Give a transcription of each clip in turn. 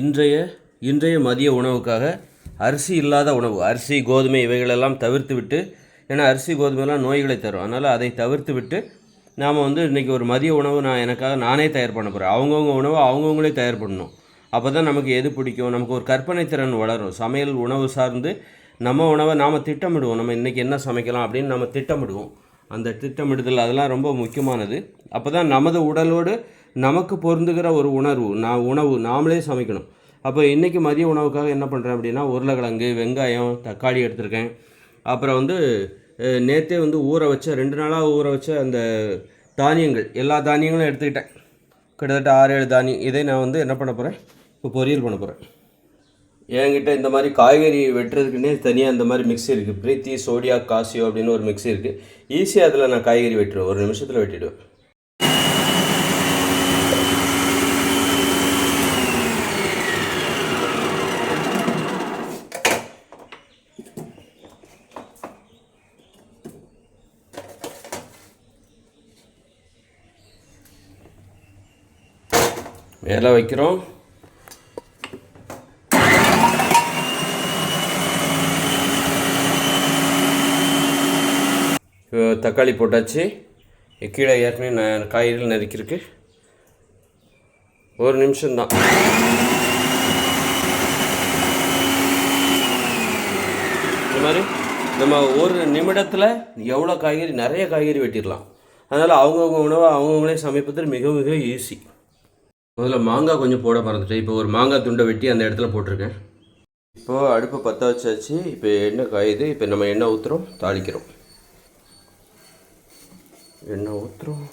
இன்றைய இன்றைய மதிய உணவுக்காக அரிசி இல்லாத உணவு அரிசி கோதுமை இவைகளெல்லாம் தவிர்த்து விட்டு ஏன்னா அரிசி கோதுமைலாம் நோய்களை தரும். அதனால் அதை தவிர்த்து விட்டு நாம் வந்து இன்றைக்கி ஒரு மதிய உணவு நான் எனக்காக நானே தயார் பண்ண போகிறேன் அவங்கவுங்க உணவை அவங்கவுங்களே தயார் பண்ணணும். அப்போ தான் நமக்கு எது பிடிக்கும்? நமக்கு ஒரு கற்பனை திறன் வளரும். சமையல் உணவு சார்ந்து நம்ம உணவை நாம் திட்டமிடுவோம். நம்ம இன்றைக்கி என்ன சமைக்கலாம் அப்படின்னு நம்ம திட்டமிடுவோம். அந்த திட்டமிடுதல் அதெல்லாம் ரொம்ப முக்கியமானது. அப்போ தான் நமது உடலோடு நமக்கு பொருந்துகிற ஒரு உணர்வு நான் உணவு நாமளே சமைக்கணும். அப்போ இன்றைக்கி மதிய உணவுக்காக என்ன பண்ணுறேன் அப்படின்னா உருளைக்கிழங்கு வெங்காயம் தக்காளி எடுத்திருக்கேன். அப்புறம் வந்து நேற்றே வந்து ஊற வச்ச ரெண்டு நாளாக ஊற வச்ச அந்த தானியங்கள் எல்லா தானியங்களும் எடுத்துக்கிட்டேன். கிட்டத்தட்ட ஆறு ஏழு தானியம் இதை நான் வந்து என்ன பண்ண போகிறேன் இப்போ பொரியல் பண்ண போகிறேன் என்கிட்ட இந்த மாதிரி காய்கறி வெட்டுறதுக்குன்னே தனியாக இந்த மாதிரி மிக்ஸி இருக்குது பிரீத்தி சோடியா காசியோ அப்படின்னு ஒரு மிக்ஸி இருக்குது ஈஸியாக அதில் நான் காய்கறி வெட்டுருவேன் ஒரு நிமிஷத்தில் வெட்டிடுவேன். இலை வைக்கிறோம். தக்காளி போட்டாச்சு. கீழே ஏற்கனவே நான் காய்கறிகள் நறுக்கிருக்கு ஒரு நிமிஷம்தான். இந்த மாதிரி நம்ம ஒரு நிமிடத்தில் எவ்வளோ காய்கறி நிறைய காய்கறி வெட்டிடலாம். அதனால் அவங்கவுங்க உணவை அவங்கவுங்களே சமைப்பது மிக மிக ஈஸி முதல்ல மாங்காய் கொஞ்சம் போட மறந்துட்டேன். இப்போ ஒரு மாங்காய் துண்டை வெட்டி அந்த இடத்துல போட்டிருக்கேன். இப்போது அடுப்பை பற்ற வச்சாச்சு. இப்போ எண்ணெய் காயுது. இப்போ நம்ம எண்ணெய் ஊற்றுறோம் தாளிக்கிறோம். எண்ணெய் ஊற்றுறோம்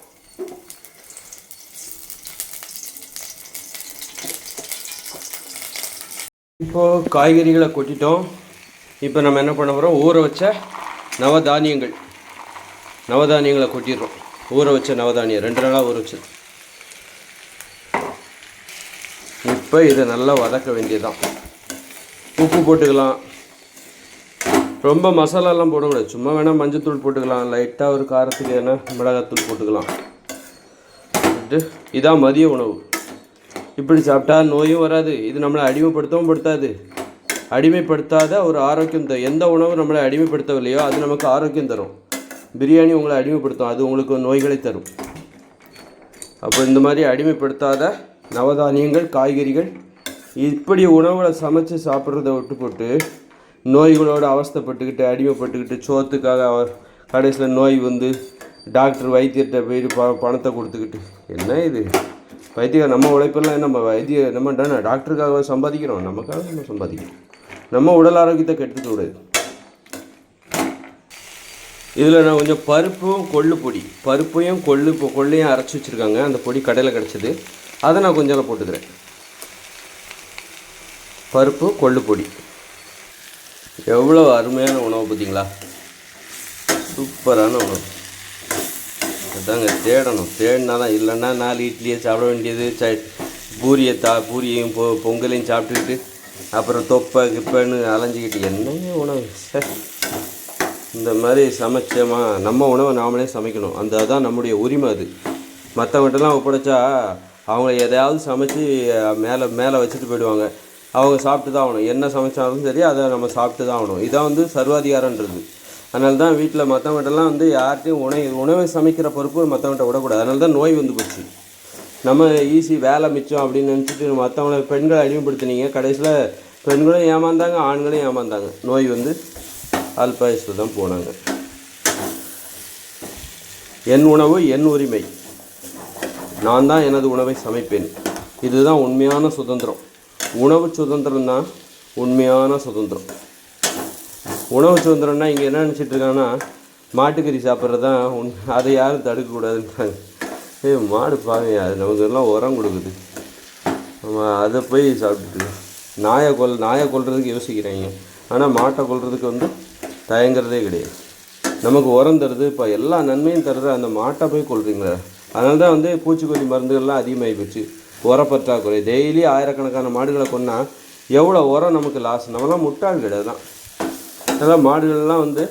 இப்போது காய்கறிகளை கொட்டிட்டோம். இப்போ நம்ம என்ன பண்ண போகிறோம் ஊற வச்ச நவதானியங்கள். நவதானியங்களை கொட்டிடுறோம். ஊற வச்ச நவதானியம். ரெண்டு நாளாக ஊற வச்சது. இப்போ இதை நல்லா வதக்க வேண்டியதுதான். உப்பு போட்டுக்கலாம். ரொம்ப மசாலாலாம் போடக்கூடாது சும்மா வேணால் மஞ்சத்தூள் போட்டுக்கலாம். லைட்டாக ஒரு காரத்துக்கு வேணால் மிளகாத்தூள் போட்டுக்கலாம். போட்டு இதான் மதிய உணவு. இப்படி சாப்பிட்டா நோயும் வராது. இது நம்மளை அடிமைப்படுத்தவும் படுத்தாது. அடிமைப்படுத்தாத ஒரு ஆரோக்கியம் தரும் எந்த உணவு நம்மளை அடிமைப்படுத்தவில்லையோ அது நமக்கு ஆரோக்கியம் தரும். பிரியாணி உங்களை அடிமைப்படுத்தும். அது உங்களுக்கு நோய்களை தரும். அப்போ இந்த மாதிரி அடிமைப்படுத்தாத நவதானியங்கள் காய்கறிகள் இப்படி உணவுகளை சமைச்சு சாப்பிட்றத விட்டு போட்டு நோய்களோடு அவஸ்தைப்பட்டுக்கிட்டு அடிமைப்பட்டுக்கிட்டு சோத்துக்காக அவர் கடைசியில் நோய் வந்து டாக்டர் வைத்தியர்கிட்ட போயிட்டு ப பணத்தை கொடுத்துக்கிட்டு. என்ன இது? வைத்தியம் நம்ம உழைப்பெல்லாம் நம்ம வைத்திய நம்ம தானே டாக்டருக்காக சம்பாதிக்கிறோம்? நமக்காக நம்ம சம்பாதிக்கிறோம். நம்ம உடல் ஆரோக்கியத்தை கெடுத்துக்க கூடாது. இதில் நான் கொஞ்சம் பருப்பும் கொள்ளு பொடி பருப்பையும் கொள்ளு கொள்ளையும் அரைச்சி வச்சுருக்காங்க. அந்த பொடி கடையில் கிடச்சிது. அதை நான் கொஞ்சம் போட்டுக்கிறேன். பருப்பு கொள்ளு பொடி. எவ்வளோ அருமையான உணவு பார்த்தீங்களா? சூப்பரான உணவு. அதாங்க தேடணும். தேடினா தான் இல்லைன்னா நாலு இட்லியை சாப்பிட வேண்டியது. ச பூரியை தா பூரியையும் பொ பொங்கலையும் சாப்பிட்டுக்கிட்டு அப்புறம் தொப்பை கிப்பன்னு அலைஞ்சிக்கிட்டு என்னங்க உணவு? சார் இந்த மாதிரி சமைச்சோமா? நம்ம உணவை நாமளே சமைக்கணும். அந்த அதான் நம்முடைய உரிமை அது. மற்றவங்கிட்டலாம் ஒப்படைச்சா அவங்க எதையாவது சமைச்சு மேலே மேலே வச்சுட்டு போயிடுவாங்க. அவங்க சாப்பிட்டு தான் ஆகணும். என்ன சமைச்சாலும் சரி அதை நம்ம சாப்பிட்டு தான் ஆகணும். இதான் வந்து சர்வாதிகாரன்றது. அதனால தான் வீட்டில் மற்றவங்கள்ட்டலாம் வந்து யார்கிட்டையும் உணவு உணவை சமைக்கிற பொறுப்பு மற்றவங்கள்ட்ட விடக்கூடாது. அதனால தான் நோய் வந்து போச்சு. நம்ம ஈஸி வேலை மிச்சம் அப்படின்னு நினச்சிட்டு மற்றவங்களை பெண்களை அடிமைப்படுத்தினீங்க. கடைசியில் பெண்களும் ஏமாந்தாங்க ஆண்களும் ஏமாந்தாங்க. நோய் வந்து அல்பாயசில் தான் போனாங்க. என் உணவு என் உரிமை. நான் தான் எனது உணவை சமைப்பேன். இதுதான் உண்மையான சுதந்திரம். உணவு சுதந்திரம் தான் உண்மையான சுதந்திரம். உணவு சுதந்திரம்னா இங்கே என்ன நினச்சிட்டு இருக்காங்கன்னா மாட்டுக்கறி சாப்பிட்றது தான் உண் அதை யாரும் தடுக்கக்கூடாதுன்றாங்க. ஏய் மாடு பாவி அது நமக்கு எல்லாம் உரம் கொடுக்குது. நம்ம அதை போய் சாப்பிட்டுட்டு நாயை கொல் நாயை கொல்றதுக்கு யோசிக்கிறாங்க. ஆனால் மாட்டை கொல்றதுக்கு வந்து தயங்குறதே கிடையாது. நமக்கு உரம் தருது இப்போ எல்லா நன்மையும் தருது அந்த மாட்டை போய் கொல்றீங்களே. அதனால தான் வந்து பூச்சிக்கொல்லி மருந்துகள்லாம் அதிகமாகி போச்சு. உரப்பற்றாக்குறை. டெய்லி ஆயிரக்கணக்கான மாடுகளை கொண்டால் எவ்வளோ உரம் நமக்கு லாஸ் நம்மலாம் முட்டாள் கிடையாது தான் அதனால் மாடுகள்லாம் வந்து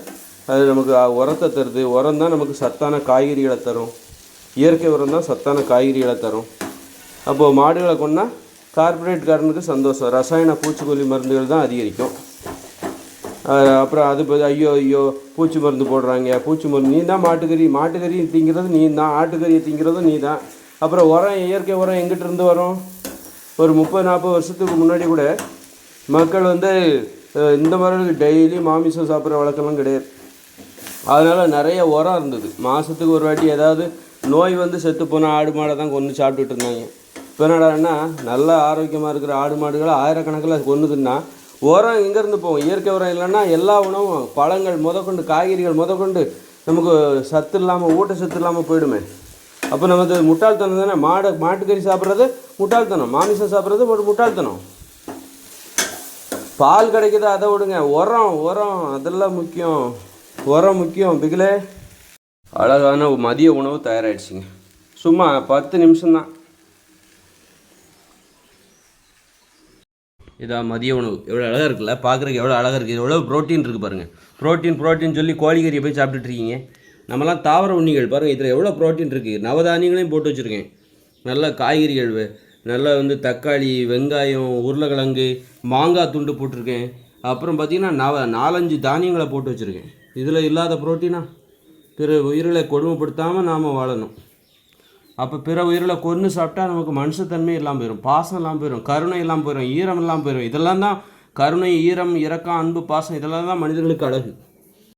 அது நமக்கு உரத்தை தருது. உரம் தான் நமக்கு சத்தான காய்கறிகளை தரும். இயற்கை உரம் தான் சத்தான காய்கறிகளை தரும். அப்போது மாடுகளை கொண்டா கார்பரேட்காரனுக்கு சந்தோஷம். ரசாயன பூச்சிக்கொல்லி மருந்துகள் தான் அதிகரிக்கும். அப்புறம் அது ஐயோ ஐயோ பூச்சி மருந்து போடுறாங்க பூச்சி மருந்து. நீ தான் மாட்டுக்கறி மாட்டுக்கறி திங்கிறது நீ தான் ஆட்டுக்கறியை திங்கிறதும் நீ தான். அப்புறம் உரம் இயற்கை உரம் எங்கிட்ட இருந்து வரும்? ஒரு முப்பது நாற்பது வருஷத்துக்கு முன்னாடி கூட மக்கள் வந்து இந்த மாதிரி டெய்லி மாமிசம் சாப்பிட்ற வழக்கம்லாம் கிடையாது. அதனால் நிறைய உரம் இருந்தது. மாதத்துக்கு ஒரு வாட்டி ஏதாவது நோய் வந்து செத்து போன ஆடு மாடை தான் கொண்டு சாப்பிட்டுட்டு இருந்தாங்க. இப்போ என்னடான்னா நல்ல ஆரோக்கியமாக இருக்கிற ஆடு மாடுகளை ஆயிரக்கணக்கில் கொண்டுதுன்னா உரம் எங்கேருந்து போகும்? இயற்கை உரம் இல்லைன்னா எல்லா உணவும் பழங்கள் முதற்கொண்டு காய்கறிகள் முதற்கொண்டு நமக்கு சத்து இல்லாமல் ஊட்டச்சத்து இல்லாமல் போயிடுமே. அப்போ நமக்கு முட்டாள்தனம் தானே? மாடு மாட்டுக்கறி சாப்பிட்றது முட்டாள்தனம். மாமிசம் சாப்பிட்றது ஒரு முட்டாள்தனம். பால் கிடைக்கிது? அதை விடுங்க. உரம் உரம். அதெல்லாம் முக்கியம். உரம் முக்கியம். பிகிலே. அழகான மதிய உணவு தயாராகிடுச்சிங்க சும்மா பத்து நிமிஷம்தான். இதான் மதிய உணவு. எவ்வளோ அழகாக இருக்குல்ல? பார்க்குறதுக்கு எவ்வளோ அழகாக இருக்குது எவ்வளோ ப்ரோட்டீன் இருக்குது பாருங்கள் ப்ரோட்டீன் ப்ரோட்டீன் சொல்லி கோழிக்கறியை போய் சாப்பிட்டுட்டு இருக்கீங்க. நம்மலாம் தாவர உண்ணிகள் பாருங்கள் இதில் எவ்வளோ ப்ரோட்டீன் இருக்குது நவதானியங்களையும் போட்டு வச்சுருக்கேன். நல்ல காய்கறிகள் நல்லா வந்து தக்காளி வெங்காயம் உருளைக்கிழங்கு மாங்காய் துண்டு போட்டிருக்கேன். அப்புறம் பார்த்தீங்கன்னா நவ நாலஞ்சு தானியங்களை போட்டு வச்சுருக்கேன். இதில் இல்லாத ப்ரோட்டீனா பிற உயிர்களை கொடுமைப்படுத்தாமல் நாம் வாழணும். அப்போ பிற உயிரில் கொன்று சாப்பிட்டா நமக்கு மனுஷத்தன்மை இல்லாமல் போயிடும் பாசம் இல்லாமல் போயிடும் கருணை இல்லாமல் போயிடும் ஈரம் இல்லாமல் போயிடும் இதெல்லாம் தான் கருணை ஈரம் இரக்கம் அன்பு பாசம் இதெல்லாம் தான் மனிதர்களுக்கு அழகு.